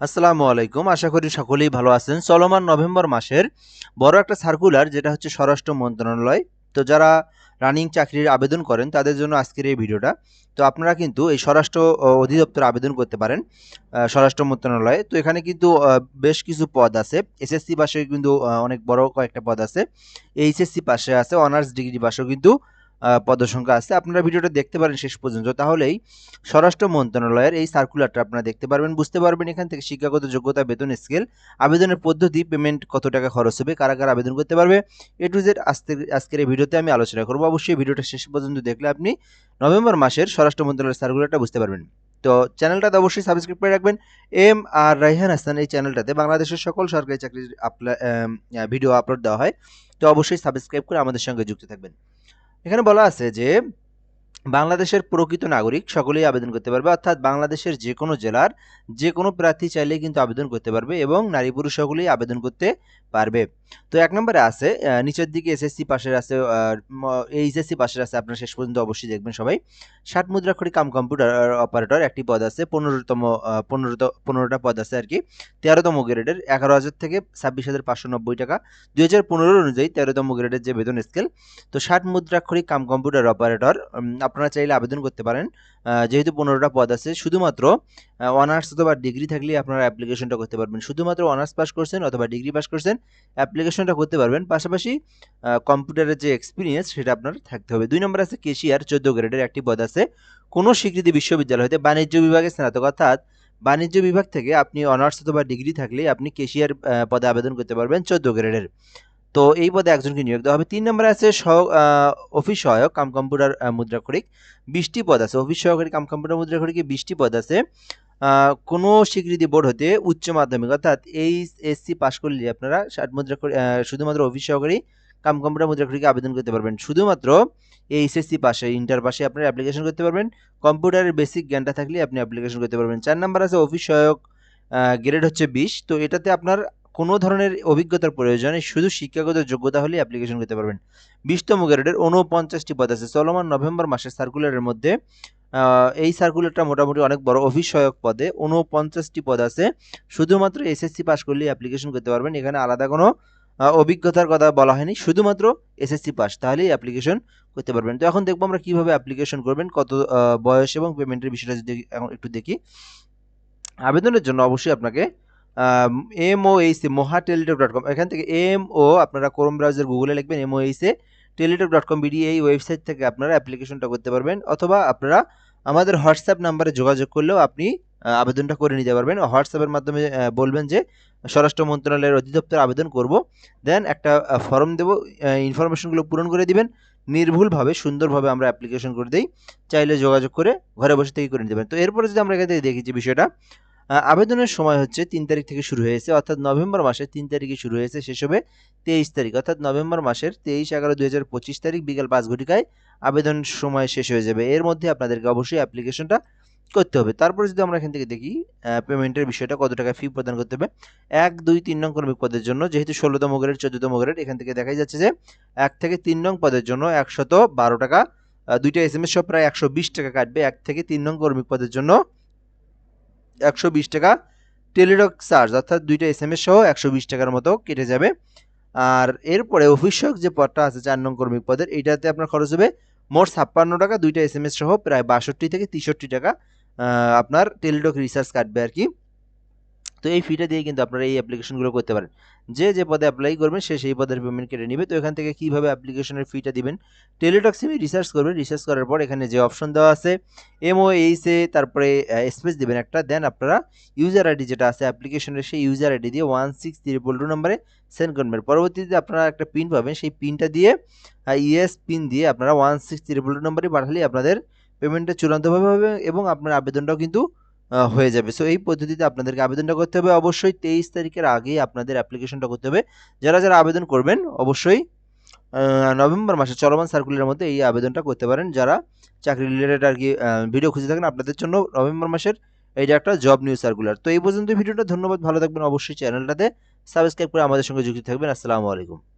আসসালামু আলাইকুম। আশা করি সকলেই ভালো আছেন। চলমান নভেম্বর মাসের বড় একটা সার্কুলার যেটা হচ্ছে স্বরাষ্ট্র মন্ত্রণালয়। তো যারা রানিং চাকরির আবেদন করেন, তাদের জন্য আজকের এই ভিডিওটা তো আপনারা কিন্তু এই স্বরাষ্ট্র অধিদপ্তর আবেদন করতে পারেন স্বরাষ্ট্র মন্ত্রণালয়ে। তো এখানে কিন্তু বেশ কিছু পদ আছে। এসএসসি পাশে কিন্তু অনেক বড় কয়েকটা পদ আছে। এইচএসসি পাশে আছে অনার্স ডিগ্রি পাশেও কিন্তু পদসংখ্যা আছে, আপনারা ভিডিওটা দেখতে পারেন শেষ পর্যন্ত। তাহলেই স্বরাষ্ট্র মন্ত্রণালয়ের এই সার্কুলারটা আপনারা দেখতে পারবেন, বুঝতে পারবেন এখান থেকে শিক্ষাগত যোগ্যতা, বেতন স্কেল আবেদনের পদ্ধতি পেমেন্ট কত টাকা খরচ হবে, কারা কারা আবেদন করতে পারবে, এ টু জেড আজকের আজকের এই ভিডিওতে আমি আলোচনা করব। অবশ্যই ভিডিওটা শেষ পর্যন্ত দেখলে আপনি নভেম্বর মাসের স্বরাষ্ট্র মন্ত্রণালয়ের সার্কুলারটা বুঝতে পারবেন। তো চ্যানেলটাতে অবশ্যই সাবস্ক্রাইব করে রাখবেন। এম আর রাইহান হাসান এই চ্যানেলটাতে বাংলাদেশের সকল সরকারি চাকরির আপলা- ভিডিও আপলোড দেওয়া হয়। তো অবশ্যই সাবস্ক্রাইব করে আমাদের সঙ্গে যুক্ত থাকবেন। এখানে বলা আছে যে, বাংলাদেশের প্রকৃত নাগরিক সকলেই আবেদন করতে পারবে। অর্থাৎ বাংলাদেশের যে কোনো জেলার যে কোনো প্রার্থী চাইলেই কিন্তু আবেদন করতে পারবে এবং নারী পুরুষ সকলেই আবেদন করতে পারবে। তো এক নম্বরে আছে নিচের দিকে এসএসসি পাশের আছে এইচএসসি পাশের আছে আপনারা শেষ পর্যন্ত অবশ্যই দেখবেন সবাই। ষাট মুদ্রাক্ষরী কাম কম্পিউটার অপারেটর একটি পদ আছে, পনেরোতম পনেরো পনেরোটা পদ আছে আর কি। তেরোতম গ্রেডের এগারো হাজার থেকে ছাব্বিশ হাজার পাঁচশো নব্বই টাকা। দুই হাজার পনেরো অনুযায়ী তেরোতম গ্রেডের যে বেতন স্কেল তো ষাট মুদ্রাক্ষরী কাম কম্পিউটার অপারেটর আপনারা চাইলে আবেদন করতে পারেন। যেহেতু পনেরোটা পদ আছে, শুধুমাত্র অনার্স অথবা ডিগ্রি থাকলে আপনারা অ্যাপ্লিকেশনটা করতে পারবেন। শুধুমাত্র অনার্স পাস করছেন অথবা ডিগ্রি পাস করছেন অ্যাপ্লিকেশনটা করতে পারবেন। পাশাপাশি কম্পিউটারের যে এক্সপিরিয়েন্স সেটা আপনার থাকতে হবে। দুই নম্বর আছে কেশিয়ার চোদ্দ গ্রেডের একটি পদ আছে। কোনো স্বীকৃতি বিশ্ববিদ্যালয় হতে বাণিজ্য বিভাগে স্নাতক, অর্থাৎ বাণিজ্য বিভাগ থেকে আপনি অনার্স অথবা ডিগ্রি থাকলে আপনি কেশিয়ার পদে আবেদন করতে পারবেন, চোদ্দ গ্রেডের তো এই পদে একজনকে নিয়োগ দেওয়া হবে। তিন নম্বরে আছে সহ অফিস সহায়ক কাম কম্পিউটার মুদ্রাক্ষরিক। বিশটি পদ আছে। অফিস সহকারী কাম কম্পিউটার মুদ্রাক্ষরিকে বিশটি পদ আছে। কোনো স্বীকৃতি বোর্ড হতে উচ্চ মাধ্যমিক, অর্থাৎ এই এসসি পাশ করলে আপনারা ষাট মুদ্রা শুধুমাত্র অফিস সহকারী কাম কম্পিউটার মুদ্রাক্ষরিকে আবেদন করতে পারবেন। শুধুমাত্র এই এসএসসি পাশে, ইন্টার পাশে আপনারা অ্যাপ্লিকেশন করতে পারবেন। কম্পিউটারের বেসিক জ্ঞানটা থাকলে আপনি অ্যাপ্লিকেশন করতে পারবেন। চার নাম্বার আছে অফিস সহায়ক গ্রেড হচ্ছে বিশ। তো এটাতে আপনার কোনো ধরনের অভিজ্ঞতার প্রয়োজনে শুধু শিক্ষাগত যোগ্যতা হলে অ্যাপ্লিকেশন করতে পারবেন। বিশতম গ্রেডের ঊনপঞ্চাশটি পদ আছে। চলমান নভেম্বর মাসের সার্কুলারের মধ্যে এই সার্কুলারটা মোটামুটি অনেক বড় সহায়ক পদে ঊনপঞ্চাশটি পদ আছে। শুধুমাত্র এসএসসি পাস করলে অ্যাপ্লিকেশন করতে পারবেন। এখানে আলাদা কোনো অভিজ্ঞতার কথা বলা হয়নি। শুধুমাত্র এসএসসি পাস, তাহলেই অ্যাপ্লিকেশন করতে পারবেন। তো এখন দেখব আমরা কীভাবে অ্যাপ্লিকেশন করবেন, কত বয়স এবং পেমেন্টের বিষয়টা যদি একটু দেখি। আবেদনের জন্য অবশ্যই আপনাকে এম মহা টেলিটক ডট কম এখান থেকে এম ও আপনারা ক্রোম ব্রাউজার গুগলে লিখবেন M O H A Teletalk dot com BD এই ওয়েবসাইট থেকে আপনারা অ্যাপ্লিকেশনটা করতে পারবেন। অথবা আপনারা আমাদের হোয়াটসঅ্যাপ নাম্বারে যোগাযোগ করলেও আপনি আবেদনটা করে নিতে পারবেন। হোয়াটসঅ্যাপের মাধ্যমে বলবেন যে, স্বরাষ্ট্র মন্ত্রণালয়ের অধিদপ্তর আবেদন করব। দেন একটা ফর্ম দেবো ইনফরমেশনগুলো পূরণ করে দিবেন। নির্ভুলভাবে, সুন্দরভাবে আমরা অ্যাপ্লিকেশন করে দিই। চাইলে যোগাযোগ করে ঘরে বসে থেকে করে নিতে পারেন। তো এরপরে যদি আমরা এখান থেকে দেখি যে বিষয়টা আবেদনের সময় হচ্ছে তিন তারিখ থেকে শুরু হয়েছে, অর্থাৎ নভেম্বর মাসের তিন তারিখে শুরু হয়েছে, শেষ হবে তেইশ তারিখ, অর্থাৎ নভেম্বর মাসের তেইশ এগারো দুই হাজার পঁচিশ তারিখ বিকাল পাঁচ ঘটিকায় আবেদন সময় শেষ হয়ে যাবে। এর মধ্যে আপনাদেরকে অবশ্যই অ্যাপ্লিকেশনটা করতে হবে। তারপরে যদি আমরা এখান থেকে দেখি পেমেন্টের বিষয়টা কত টাকা ফি প্রদান করতে হবে, এক, দুই, তিন নং কর্মী পদের জন্য, যেহেতু ষোলোতম গ্রেড চোদ্দতম গ্রেড এখান থেকে দেখাই যাচ্ছে যে এক থেকে তিন নং পদের জন্য একশত বারো টাকা দুইটা এস এম এস সহ প্রায় একশো বিশ টাকা কাটবে, এক থেকে তিন নং কর্মী পদের জন্য একশো বিশ টাকা টেলিডক চার্জ, অর্থাৎ দুইটা এস এম এস সহ একশো বিশ টাকার মতো কেটে যাবে। আর এরপরে অফিসক যে পদটা আছে চার নং কর্মী পদের, এইটাতে আপনার খরচ হবে মোট ছাপ্পান্ন টাকা, দুইটা এস এম এস সহ প্রায় বাষট্টি থেকে তেষট্টি টাকা আপনার টেলিডক রিচার্জ কাটবে আর কি। তো এই ফিটা দিয়ে কিন্তু আপনারা এই অ্যাপ্লিকেশনগুলো করতে পারেন। যে যে পদে অ্যাপ্লাই করবেন, সে সেই পদের পেমেন্ট কেটে নেবে। তো এখান থেকে কীভাবে অ্যাপ্লিকেশনের ফিটা দিবেন টেলিটক সিমে রিসার্চ করবেন। রিসার্চ করার পর এখানে যে অপশন দেওয়া আছে এমও এইসে তারপরে স্পেস দেবেন একটা। দেন আপনারা ইউজার আইডি যেটা আছে অ্যাপ্লিকেশনের সেই ইউজার আইডি দিয়ে ওয়ান সিক্স ত্রিপল টু নম্বরে সেন্ড করবেন। পরবর্তীতে আপনারা একটা পিন পাবেন। সেই পিনটা দিয়ে ইএস পিন দিয়ে আপনারা ওয়ান সিক্স ত্রিপল টু নম্বরে পাঠালেই আপনাদের পেমেন্টটা চূড়ান্তভাবে হবে এবং আপনার আবেদনটাও কিন্তু হয়ে যাবে। সো এই পদ্ধতিতে আপনাদেরকে আবেদনটা করতে হবে। অবশ্যই তেইশ তারিখের আগেই আপনাদের অ্যাপ্লিকেশনটা করতে হবে। যারা যারা আবেদন করবেন, অবশ্যই নভেম্বর মাসে চলমান সার্কুলারের মধ্যে এই আবেদনটা করতে পারেন। যারা চাকরি রিলেটেড আর কি ভিডিও খুঁজে থাকেন, আপনাদের জন্য নভেম্বর মাসের এইটা একটা জব নিউজ সার্কুলার তো এই পর্যন্ত ভিডিওটা। ধন্যবাদ। ভালো থাকবেন। অবশ্যই চ্যানেলটাতে সাবস্ক্রাইব করে আমাদের সঙ্গে যুক্ত থাকবেন। আসসালামু আলাইকুম।